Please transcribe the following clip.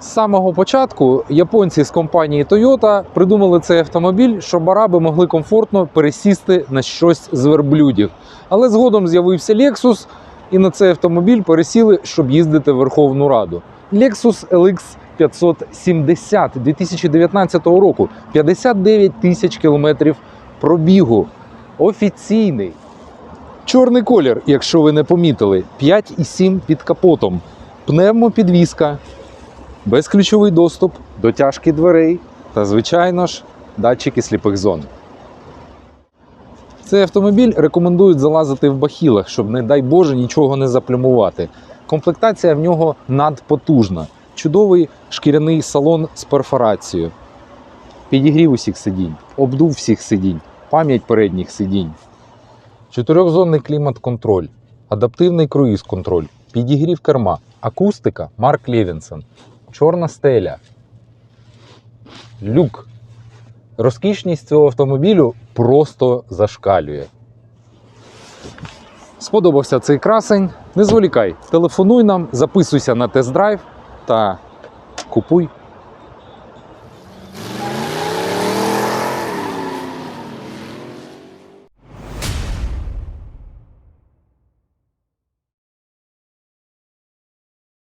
З самого початку японці з компанії Toyota придумали цей автомобіль, щоб араби могли комфортно пересісти на щось з верблюдів. Але згодом з'явився Lexus, і на цей автомобіль пересіли, щоб їздити в Верховну Раду. Lexus LX 570 2019 року, 59 тисяч кілометрів пробігу. Офіційний. Чорний колір, якщо ви не помітили, 5,7 під капотом, пневмопідвізка, безключовий доступ, дотяжки дверей та, звичайно ж, датчики сліпих зон. Цей автомобіль рекомендують залазити в бахілах, щоб, не дай Боже, нічого не заплюмувати. Комплектація в нього надпотужна. Чудовий шкіряний салон з перфорацією. Підігрів усіх сидінь, обдув всіх сидінь, пам'ять передніх сидінь. Чотирьохзонний клімат-контроль, адаптивний круїз-контроль, підігрів керма, акустика Марк Левінсен, чорна стеля, люк. Розкішність цього автомобілю просто зашкалює. Сподобався цей красень? Не зволікай, телефонуй нам, записуйся на тест-драйв та купуй